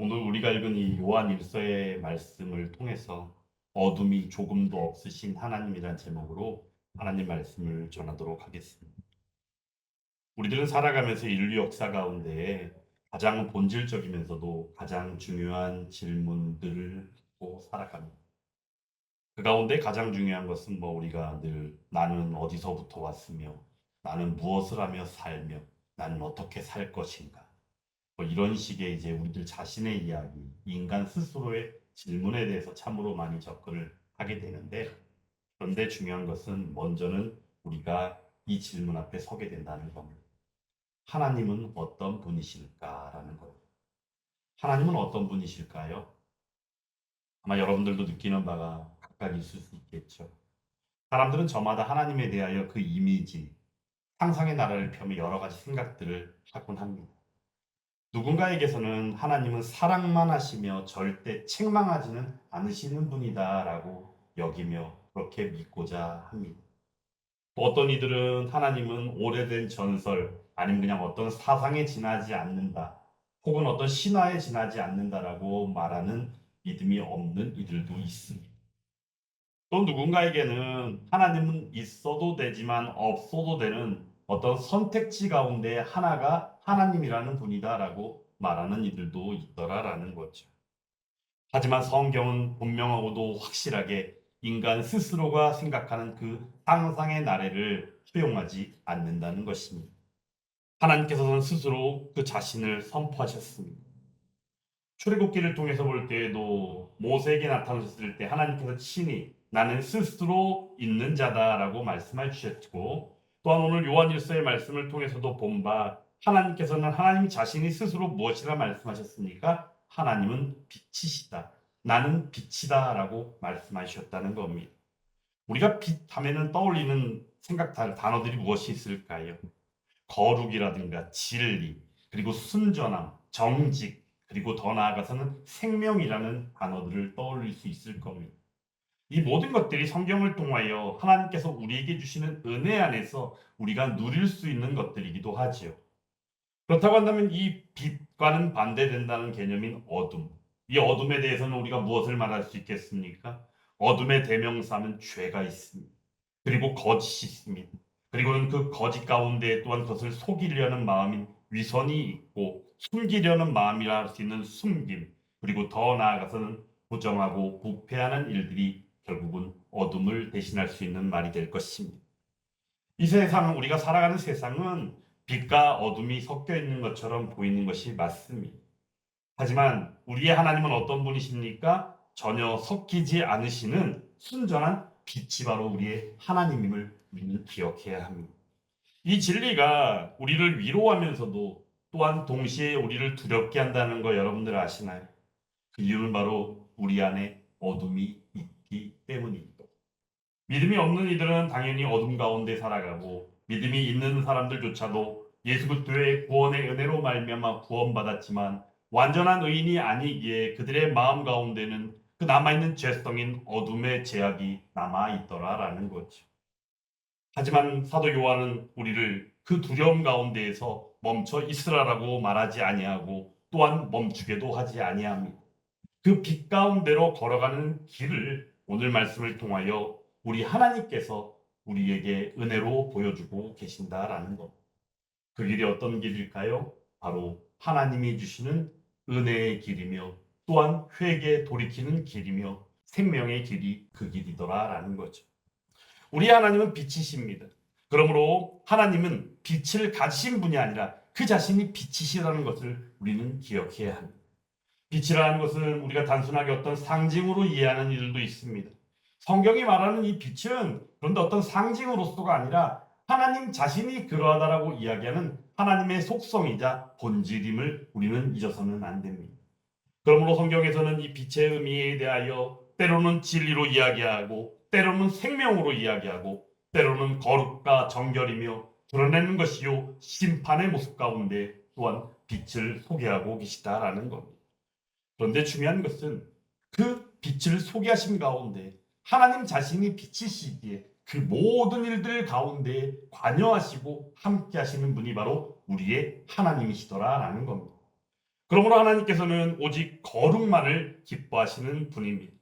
오늘 우리가 읽은 이 요한 일서의 말씀을 통해서 어둠이 조금도 없으신 하나님이란 제목으로 하나님 말씀을 전하도록 하겠습니다. 우리들은 살아가면서 인류 역사 가운데 가장 본질적이면서도 가장 중요한 질문들을 갖고 살아갑니다. 그 가운데 가장 중요한 것은 뭐 우리가 늘 나는 어디서부터 왔으며 나는 무엇을 하며 살며 나는 어떻게 살 것인가 뭐 이런 식의 이제 우리들 자신의 이야기, 인간 스스로의 질문에 대해서 참으로 많이 접근을 하게 되는데 그런데 중요한 것은 먼저는 우리가 이 질문 앞에 서게 된다는 겁니다. 하나님은 어떤 분이실까라는 겁니다. 하나님은 어떤 분이실까요? 아마 여러분들도 느끼는 바가 각각 있을 수 있겠죠. 사람들은 저마다 하나님에 대하여 그 이미지, 상상의 나라를 펴며 여러 가지 생각들을 하곤 합니다. 누군가에게서는 하나님은 사랑만 하시며 절대 책망하지는 않으시는 분이다라고 여기며 그렇게 믿고자 합니다. 또 어떤 이들은 하나님은 오래된 전설 아니면 그냥 어떤 사상에 지나지 않는다 혹은 어떤 신화에 지나지 않는다라고 말하는 믿음이 없는 이들도 있습니다. 또 누군가에게는 하나님은 있어도 되지만 없어도 되는 어떤 선택지 가운데 하나가 하나님이라는 분이다라고 말하는 이들도 있더라라는 거죠. 하지만 성경은 분명하고도 확실하게 인간 스스로가 생각하는 그 상상의 나래를 수용하지 않는다는 것입니다. 하나님께서는 스스로 그 자신을 선포하셨습니다. 출애굽기를 통해서 볼 때에도 모세에게 나타나셨을 때 하나님께서 친히 나는 스스로 있는 자다라고 말씀해 주셨고 또한 오늘 요한일서의 말씀을 통해서도 본 바 하나님께서는 하나님 자신이 스스로 무엇이라 말씀하셨습니까? 하나님은 빛이시다. 나는 빛이다라고 말씀하셨다는 겁니다. 우리가 빛 하면은 떠올리는 생각 단어들이 무엇이 있을까요? 거룩이라든가 진리, 그리고 순전함, 정직, 그리고 더 나아가서는 생명이라는 단어들을 떠올릴 수 있을 겁니다. 이 모든 것들이 성경을 통하여 하나님께서 우리에게 주시는 은혜 안에서 우리가 누릴 수 있는 것들이기도 하지요. 그렇다고 한다면 이 빛과는 반대된다는 개념인 어둠. 이 어둠에 대해서는 우리가 무엇을 말할 수 있겠습니까? 어둠의 대명사는 죄가 있습니다. 그리고 거짓이 있습니다. 그리고는 그 거짓 가운데 또한 그것을 속이려는 마음인 위선이 있고 숨기려는 마음이라 할 수 있는 숨김 그리고 더 나아가서는 부정하고 부패하는 일들이 결국은 어둠을 대신할 수 있는 말이 될 것입니다. 이 세상은 우리가 살아가는 세상은 빛과 어둠이 섞여 있는 것처럼 보이는 것이 맞습니다. 하지만 우리의 하나님은 어떤 분이십니까? 전혀 섞이지 않으시는 순전한 빛이 바로 우리의 하나님임을 우리는 기억해야 합니다. 이 진리가 우리를 위로하면서도 또한 동시에 우리를 두렵게 한다는 거 여러분들 아시나요? 그 이유는 바로 우리 안에 어둠이 있기 때문입니다. 믿음이 없는 이들은 당연히 어둠 가운데 살아가고 믿음이 있는 사람들조차도 예수 그리스도의 구원의 은혜로 말미암아 구원받았지만 완전한 의인이 아니기에 그들의 마음 가운데는 그 남아있는 죄성인 어둠의 제약이 남아있더라라는 거죠. 하지만 사도 요한은 우리를 그 두려움 가운데에서 멈춰 있으라라고 말하지 아니하고 또한 멈추게도 하지 아니합니다. 그 빛 가운데로 걸어가는 길을 오늘 말씀을 통하여 우리 하나님께서 우리에게 은혜로 보여주고 계신다라는 것. 그 길이 어떤 길일까요? 바로 하나님이 주시는 은혜의 길이며 또한 회개 돌이키는 길이며 생명의 길이 그 길이더라라는 거죠. 우리 하나님은 빛이십니다. 그러므로 하나님은 빛을 가지신 분이 아니라 그 자신이 빛이시라는 것을 우리는 기억해야 합니다. 빛이라는 것은 우리가 단순하게 어떤 상징으로 이해하는 이들도 있습니다. 성경이 말하는 이 빛은 그런데 어떤 상징으로서가 아니라 하나님 자신이 그러하다라고 이야기하는 하나님의 속성이자 본질임을 우리는 잊어서는 안 됩니다. 그러므로 성경에서는 이 빛의 의미에 대하여 때로는 진리로 이야기하고 때로는 생명으로 이야기하고 때로는 거룩과 정결이며 드러내는 것이요 심판의 모습 가운데 또한 빛을 소개하고 계시다라는 겁니다. 그런데 중요한 것은 그 빛을 소개하신 가운데 하나님 자신이 빛이시기에 그 모든 일들 가운데 관여하시고 함께 하시는 분이 바로 우리의 하나님이시더라라는 겁니다. 그러므로 하나님께서는 오직 거룩만을 기뻐하시는 분입니다.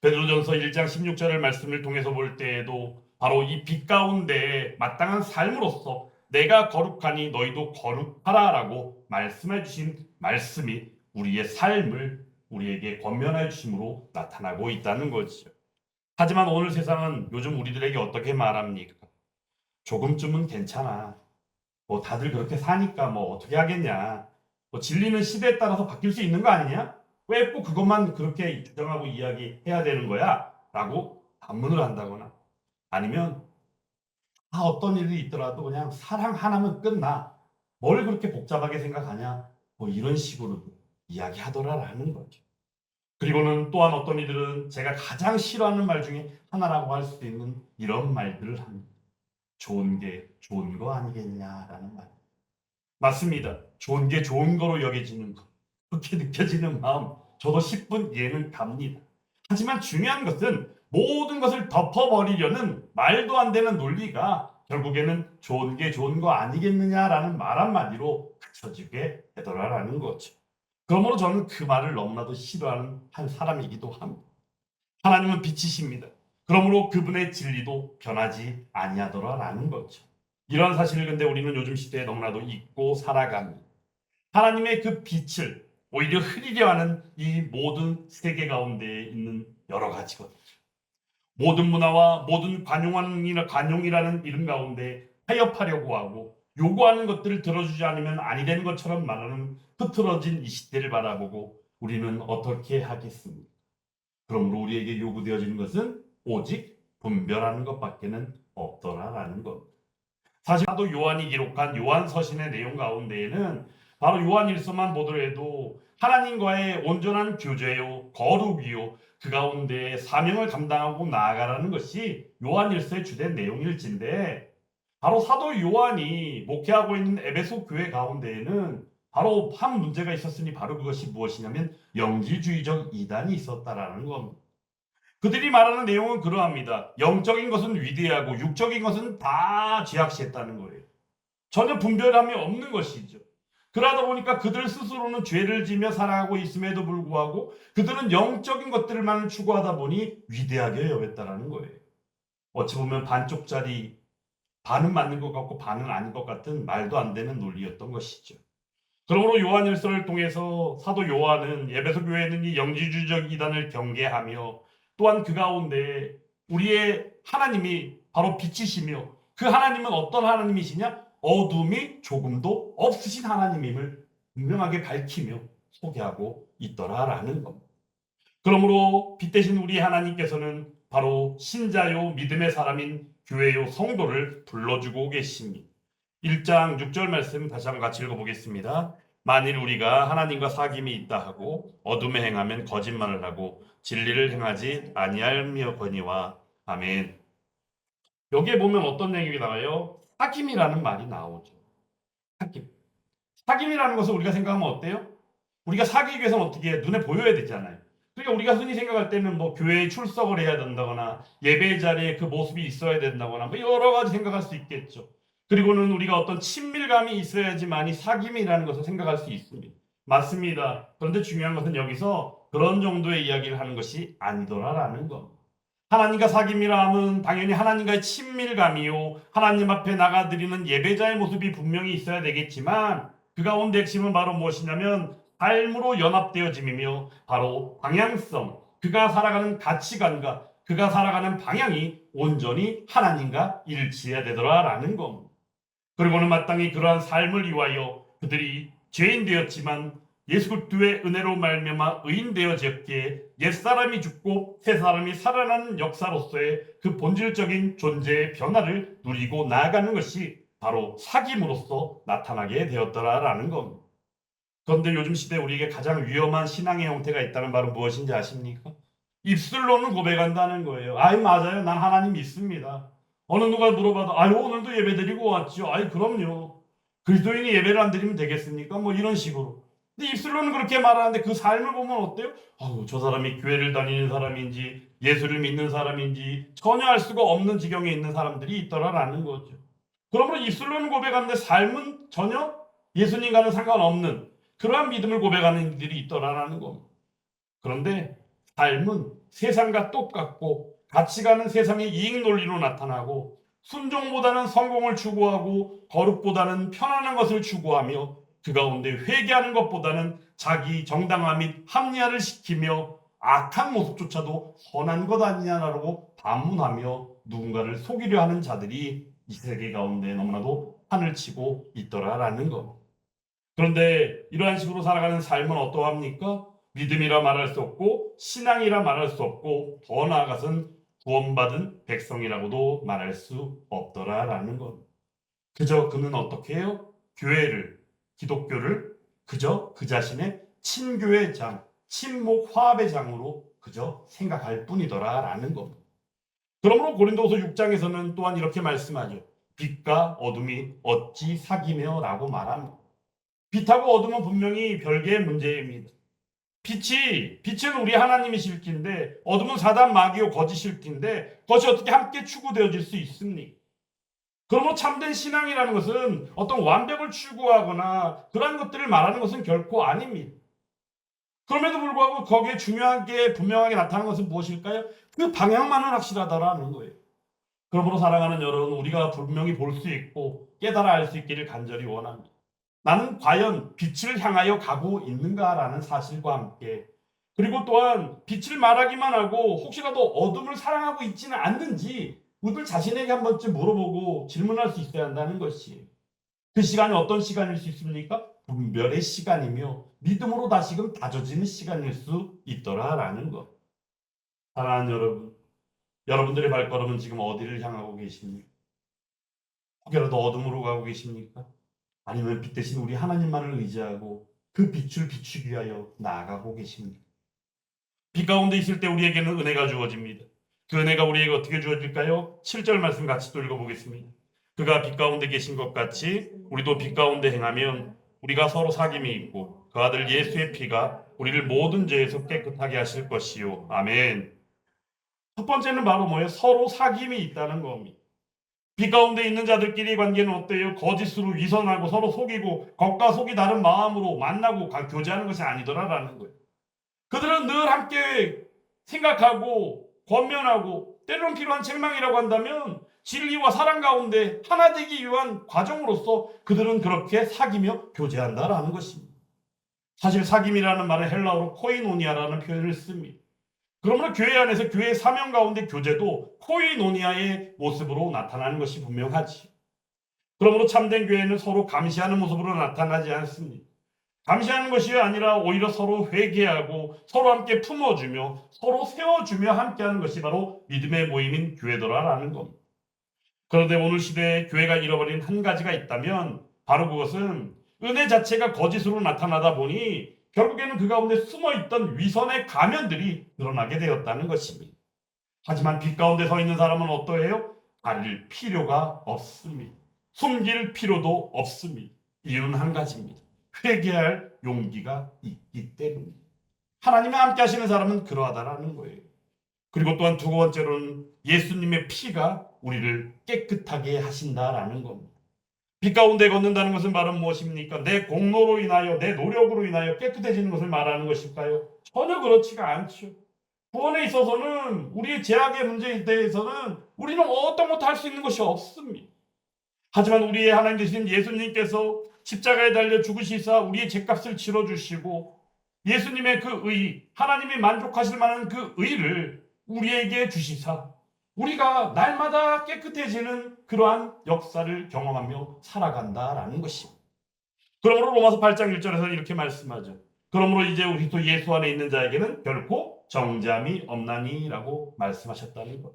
베드로전서 1장 16절의 말씀을 통해서 볼 때에도 바로 이 빛 가운데 마땅한 삶으로서 내가 거룩하니 너희도 거룩하라라고 말씀해 주신 말씀이 우리의 삶을 우리에게 권면해 주심으로 나타나고 있다는 거죠. 하지만 오늘 세상은 요즘 우리들에게 어떻게 말합니까? 조금쯤은 괜찮아. 뭐 다들 그렇게 사니까 뭐 어떻게 하겠냐. 뭐 진리는 시대에 따라서 바뀔 수 있는 거 아니냐? 왜 꼭 그것만 그렇게 주장하고 이야기해야 되는 거야? 라고 반문을 한다거나 아니면 아 어떤 일이 있더라도 그냥 사랑 하나면 끝나. 뭘 그렇게 복잡하게 생각하냐? 뭐 이런 식으로 이야기하더라라는 거죠. 그리고는 또한 어떤 이들은 제가 가장 싫어하는 말 중에 하나라고 할수 있는 이런 말들을 합니다. 좋은 게 좋은 거 아니겠냐라는 말. 맞습니다. 좋은 게 좋은 거로 여겨지는 것. 그렇게 느껴지는 마음. 저도 10분 이해는 갑니다. 하지만 중요한 것은 모든 것을 덮어버리려는 말도 안 되는 논리가 결국에는 좋은 게 좋은 거 아니겠느냐라는 말 한마디로 그쳐지게 되더라라는 거죠. 그러므로 저는 그 말을 너무나도 싫어하는 한 사람이기도 합니다. 하나님은 빛이십니다. 그러므로 그분의 진리도 변하지 아니하더라라는 거죠. 이런 사실을 근데 우리는 요즘 시대에 너무나도 잊고 살아갑니다. 하나님의 그 빛을 오히려 흐리려 하는 이 모든 세계 가운데 있는 여러 가지 것들. 모든 문화와 모든 관용이라는 이름 가운데 타협하려고 하고 요구하는 것들을 들어주지 않으면 아니 되는 것처럼 말하는 흐트러진 이 시대를 바라보고 우리는 어떻게 하겠습니까? 그러므로 우리에게 요구되어지는 것은 오직 분별하는 것밖에는 없더라라는 것. 사실 또 요한이 기록한 요한 서신의 내용 가운데에는 바로 요한 일서만 보더라도 하나님과의 온전한 교제요 거룩이요 그 가운데 사명을 감당하고 나아가라는 것이 요한 일서의 주된 내용일진데 바로 사도 요한이 목회하고 있는 에베소 교회 가운데에는 바로 한 문제가 있었으니 바로 그것이 무엇이냐면 영지주의적 이단이 있었다라는 겁니다. 그들이 말하는 내용은 그러합니다. 영적인 것은 위대하고 육적인 것은 다 죄악시했다는 거예요. 전혀 분별함이 없는 것이죠. 그러다 보니까 그들 스스로는 죄를 지며 살아가고 있음에도 불구하고 그들은 영적인 것들만 추구하다 보니 위대하게 여겼다라는 거예요. 어찌 보면 반쪽짜리 반은 맞는 것 같고 반은 아닌 것 같은 말도 안 되는 논리였던 것이죠. 그러므로 요한일서를 통해서 사도 요한은 예배소 교회는 이 영지주의적 이단을 경계하며 또한 그 가운데 우리의 하나님이 바로 빛이시며 그 하나님은 어떤 하나님이시냐? 어둠이 조금도 없으신 하나님임을 분명하게 밝히며 소개하고 있더라라는 겁니다. 그러므로 빛 대신 우리 하나님께서는 바로 신자요 믿음의 사람인 교회요 성도를 불러주고 계십니다. 1장 6절 말씀 다시 한번 같이 읽어보겠습니다. 만일 우리가 하나님과 사귐이 있다 하고 어둠에 행하면 거짓말을 하고 진리를 행하지 아니할며거니와 아멘. 여기에 보면 어떤 내용이 나와요? 사귐이라는 말이 나오죠. 사귐. 사귐이라는 것을 우리가 생각하면 어때요? 우리가 사귀기 위해서는 어떻게 해? 눈에 보여야 되잖아요. 그러니까 우리가 흔히 생각할 때는 뭐 교회에 출석을 해야 된다거나 예배 자리에 그 모습이 있어야 된다거나 뭐 여러 가지 생각할 수 있겠죠. 그리고는 우리가 어떤 친밀감이 있어야지만이 사귐이라는 것을 생각할 수 있습니다. 맞습니다. 그런데 중요한 것은 여기서 그런 정도의 이야기를 하는 것이 아니더라라는 것. 하나님과 사귐이라 함은 당연히 하나님과의 친밀감이요. 하나님 앞에 나가드리는 예배자의 모습이 분명히 있어야 되겠지만 그 가운데 핵심은 바로 무엇이냐면 삶으로 연합되어짐이며 바로 방향성, 그가 살아가는 가치관과 그가 살아가는 방향이 온전히 하나님과 일치해야 되더라라는 겁니다. 그리고는 마땅히 그러한 삶을 위하여 그들이 죄인 되었지만 예수 그리스도의 은혜로 말미암아 의인 되어졌기에 옛 사람이 죽고 새 사람이 살아나는 역사로서의 그 본질적인 존재의 변화를 누리고 나아가는 것이 바로 사귐으로서 나타나게 되었더라라는 겁니다. 그런데 요즘 시대 우리에게 가장 위험한 신앙의 형태가 있다는 말은 무엇인지 아십니까? 입술로는 고백한다는 거예요. 아이 맞아요. 난 하나님 믿습니다. 어느 누가 물어봐도 아유 오늘도 예배 드리고 왔죠. 아이 그럼요. 그리스도인이 예배를 안 드리면 되겠습니까? 뭐 이런 식으로. 근데 입술로는 그렇게 말하는데 그 삶을 보면 어때요? 아우 저 사람이 교회를 다니는 사람인지 예수를 믿는 사람인지 전혀 알 수가 없는 지경에 있는 사람들이 있더라라는 거죠. 그러므로 입술로는 고백하는데 삶은 전혀 예수님과는 상관없는 그러한 믿음을 고백하는 이들이 있더라라는 겁니다. 그런데 삶은 세상과 똑같고 같이 가는 세상의 이익 논리로 나타나고 순종보다는 성공을 추구하고 거룩보다는 편안한 것을 추구하며 그 가운데 회개하는 것보다는 자기 정당화 및 합리화를 시키며 악한 모습조차도 선한 것 아니냐라고 반문하며 누군가를 속이려 하는 자들이 이 세계 가운데 너무나도 판을 치고 있더라라는 것. 그런데 이러한 식으로 살아가는 삶은 어떠합니까? 믿음이라 말할 수 없고 신앙이라 말할 수 없고 더 나아가선 구원받은 백성이라고도 말할 수 없더라라는 것. 그저 그는 어떻게 해요? 교회를 기독교를 그저 그 자신의 친교의 장, 친목 화합의 장으로 그저 생각할 뿐이더라라는 겁니다. 그러므로 고린도서 6장에서는 또한 이렇게 말씀하죠. 빛과 어둠이 어찌 사귀며 라고 말합니다. 빛하고 어둠은 분명히 별개의 문제입니다. 빛이 빛은 우리 하나님이실 텐데 어둠은 사단 마귀요 거짓일 텐데 그것이 어떻게 함께 추구되어질 수 있습니까? 그러므로 참된 신앙이라는 것은 어떤 완벽을 추구하거나 그러한 것들을 말하는 것은 결코 아닙니다. 그럼에도 불구하고 거기에 중요하게 분명하게 나타나는 것은 무엇일까요? 그 방향만은 확실하다라는 거예요. 그러므로 사랑하는 여러분, 우리가 분명히 볼 수 있고 깨달아 알 수 있기를 간절히 원합니다. 나는 과연 빛을 향하여 가고 있는가라는 사실과 함께 그리고 또한 빛을 말하기만 하고 혹시라도 어둠을 사랑하고 있지는 않는지 우리들 자신에게 한 번쯤 물어보고 질문할 수 있어야 한다는 것이 그 시간이 어떤 시간일 수 있습니까? 분별의 시간이며 믿음으로 다시금 다져지는 시간일 수 있더라라는 것. 사랑하는 여러분, 여러분들의 발걸음은 지금 어디를 향하고 계십니까? 혹여라도 어둠으로 가고 계십니까? 아니면 빛 대신 우리 하나님만을 의지하고 그 빛을 비추기 위하여 나아가고 계십니까? 빛 가운데 있을 때 우리에게는 은혜가 주어집니다. 그 은혜가 우리에게 어떻게 주어질까요? 7절 말씀 같이 또 읽어보겠습니다. 그가 빛 가운데 계신 것 같이 우리도 빛 가운데 행하면 우리가 서로 사귐이 있고 그 아들 예수의 피가 우리를 모든 죄에서 깨끗하게 하실 것이요. 아멘. 첫 번째는 바로 뭐예요? 서로 사귐이 있다는 겁니다. 빛 가운데 있는 자들끼리 관계는 어때요? 거짓으로 위선하고 서로 속이고 겉과 속이 다른 마음으로 만나고 가- 교제하는 것이 아니더라라는 거예요. 그들은 늘 함께 생각하고 권면하고 때로는 필요한 책망이라고 한다면 진리와 사랑 가운데 하나 되기 위한 과정으로서 그들은 그렇게 사귀며 교제한다라는 것입니다. 사실 사귐이라는 말은 헬라어로 코이노니아라는 표현을 씁니다. 그러므로 교회 안에서 교회 사명 가운데 교제도 코이노니아의 모습으로 나타나는 것이 분명하지. 그러므로 참된 교회는 서로 감시하는 모습으로 나타나지 않습니다. 감시하는 것이 아니라 오히려 서로 회개하고 서로 함께 품어주며 서로 세워주며 함께하는 것이 바로 믿음의 모임인 교회더라라는 겁니다. 그런데 오늘 시대에 교회가 잃어버린 한 가지가 있다면 바로 그것은 은혜 자체가 거짓으로 나타나다 보니 결국에는 그 가운데 숨어 있던 위선의 가면들이 드러나게 되었다는 것입니다. 하지만 빛 가운데 서 있는 사람은 어떠해요? 가릴 필요가 없습니다. 숨길 필요도 없습니다. 이유는 한 가지입니다. 회개할 용기가 있기 때문입니다. 하나님과 함께 하시는 사람은 그러하다라는 거예요. 그리고 또한 두 번째로는 예수님의 피가 우리를 깨끗하게 하신다라는 겁니다. 빛 가운데 걷는다는 것은 바로 무엇입니까? 내 공로로 인하여 내 노력으로 인하여 깨끗해지는 것을 말하는 것일까요? 전혀 그렇지가 않죠. 구원에 있어서는 우리의 제약의 문제에 대해서는 우리는 어떤 것도 할 수 있는 것이 없습니다. 하지만 우리의 하나님 되신 예수님께서 십자가에 달려 죽으시사 우리의 죄값을 치러주시고 예수님의 그 의, 하나님이 만족하실 만한 그 의를 우리에게 주시사 우리가 날마다 깨끗해지는 그러한 역사를 경험하며 살아간다라는 것입니다. 그러므로 로마서 8장 1절에서 이렇게 말씀하죠. 그러므로 이제 우리 또 예수 안에 있는 자에게는 결코 정죄함이 없나니라고 말씀하셨다는 것.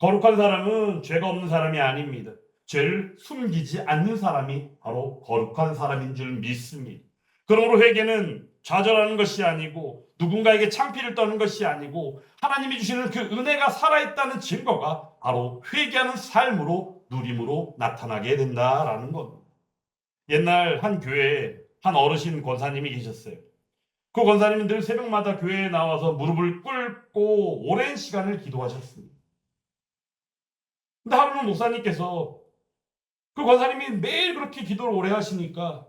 거룩한 사람은 죄가 없는 사람이 아닙니다. 죄를 숨기지 않는 사람이 바로 거룩한 사람인 줄 믿습니다. 그러므로 회개는 좌절하는 것이 아니고 누군가에게 창피를 떠는 것이 아니고 하나님이 주시는 그 은혜가 살아있다는 증거가 바로 회개하는 삶으로 누림으로 나타나게 된다라는 겁니다. 옛날 한 교회에 한 어르신 권사님이 계셨어요. 그 권사님은 늘 새벽마다 교회에 나와서 무릎을 꿇고 오랜 시간을 기도하셨습니다. 근데 하루는 목사님께서 그 권사님이 매일 그렇게 기도를 오래 하시니까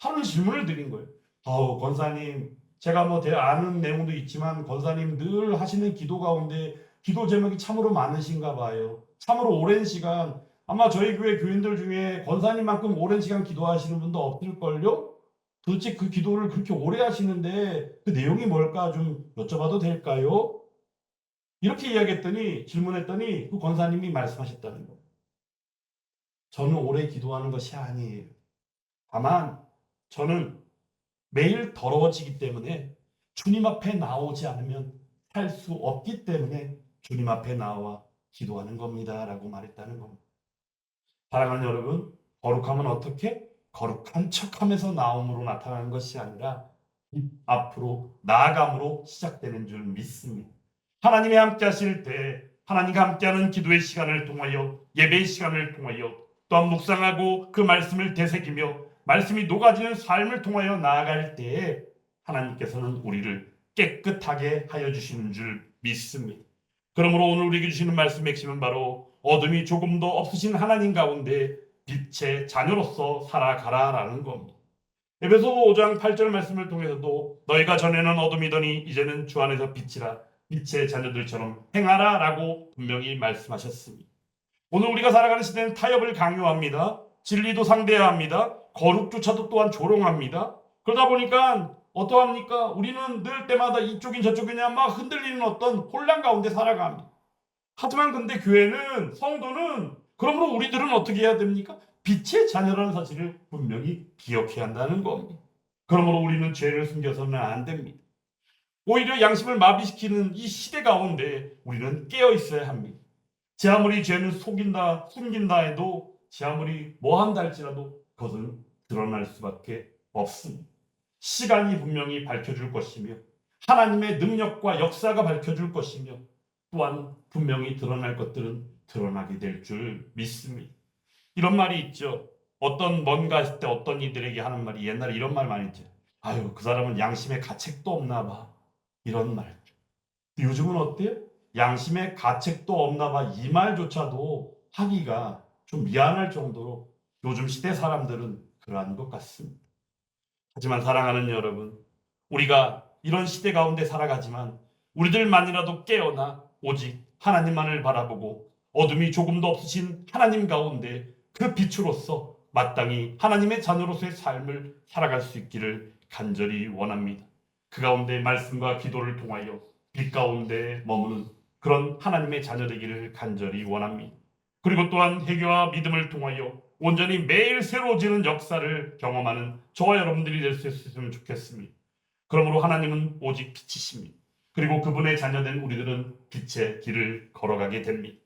하는 질문을 드린 거예요. 아우 권사님 제가 뭐 대- 아는 내용도 있지만 권사님 늘 하시는 기도 가운데 기도 제목이 참으로 많으신가 봐요. 참으로 오랜 시간 아마 저희 교회 교인들 중에 권사님만큼 오랜 시간 기도하시는 분도 없을걸요? 도대체 그 기도를 그렇게 오래 하시는데 그 내용이 뭘까 좀 여쭤봐도 될까요? 이렇게 이야기했더니 질문했더니 그 권사님이 말씀하셨다는 거예요. 저는 오래 기도하는 것이 아니에요. 다만 저는 매일 더러워지기 때문에 주님 앞에 나오지 않으면 살 수 없기 때문에 주님 앞에 나와 기도하는 겁니다 라고 말했다는 겁니다. 사랑하는 여러분, 거룩함은 어떻게? 거룩한 척 하면서 나옴으로 나타나는 것이 아니라 입 앞으로 나아감으로 시작되는 줄 믿습니다. 하나님이 함께 하실 때 하나님과 함께하는 기도의 시간을 통하여 예배의 시간을 통하여 또한 묵상하고 그 말씀을 되새기며 말씀이 녹아지는 삶을 통하여 나아갈 때에 하나님께서는 우리를 깨끗하게 하여 주시는 줄 믿습니다. 그러므로 오늘 우리에게 주시는 말씀 핵심은 바로 어둠이 조금 더 없으신 하나님 가운데 빛의 자녀로서 살아가라라는 겁니다. 에베소 5장 8절 말씀을 통해서도 너희가 전에는 어둠이더니 이제는 주 안에서 빛이라 빛의 자녀들처럼 행하라라고 분명히 말씀하셨습니다. 오늘 우리가 살아가는 시대는 타협을 강요합니다. 진리도 상대해야 합니다. 거룩조차도 또한 조롱합니다. 그러다 보니까 어떠합니까? 우리는 늘 때마다 이쪽인 저쪽이냐 막 흔들리는 어떤 혼란 가운데 살아갑니다. 하지만 근데 교회는 성도는 그러므로 우리들은 어떻게 해야 됩니까? 빛의 자녀라는 사실을 분명히 기억해야 한다는 겁니다. 그러므로 우리는 죄를 숨겨서는 안 됩니다. 오히려 양심을 마비시키는 이 시대 가운데 우리는 깨어 있어야 합니다. 제 아무리 죄는 속인다, 숨긴다 해도 제 아무리 뭐 한다 할지라도 그것은 드러날 수밖에 없습니다. 시간이 분명히 밝혀줄 것이며 하나님의 능력과 역사가 밝혀줄 것이며 또한 분명히 드러날 것들은 드러나게 될 줄 믿습니다. 이런 말이 있죠. 어떤 뭔가 했을 때 어떤 이들에게 하는 말이 옛날에 이런 말 많이 있죠. 아유 그 사람은 양심의 가책도 없나 봐. 이런 말. 요즘은 어때요? 양심의 가책도 없나 봐. 이 말조차도 하기가 좀 미안할 정도로 요즘 시대 사람들은 그러한 것 같습니다. 하지만 사랑하는 여러분, 우리가 이런 시대 가운데 살아가지만 우리들만이라도 깨어나 오직 하나님만을 바라보고 어둠이 조금도 없으신 하나님 가운데 그 빛으로서 마땅히 하나님의 자녀로서의 삶을 살아갈 수 있기를 간절히 원합니다. 그 가운데 말씀과 기도를 통하여 빛 가운데 머무는 그런 하나님의 자녀 되기를 간절히 원합니다. 그리고 또한 회개와 믿음을 통하여 온전히 매일 새로워지는 역사를 경험하는 저와 여러분들이 될 수 있으면 좋겠습니다. 그러므로 하나님은 오직 빛이십니다. 그리고 그분의 자녀된 우리들은 빛의 길을 걸어가게 됩니다.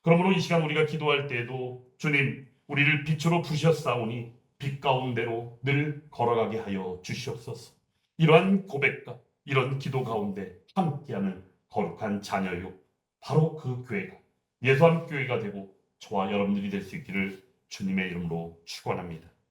그러므로 이 시간 우리가 기도할 때에도 주님 우리를 빛으로 부셨사오니 빛 가운데로 늘 걸어가게 하여 주시옵소서. 이러한 고백과 이런 기도 가운데 함께하는 거룩한 자녀요. 바로 그 교회가 예수한 교회가 되고 저와 여러분들이 될 수 있기를 주님의 이름으로 축원합니다.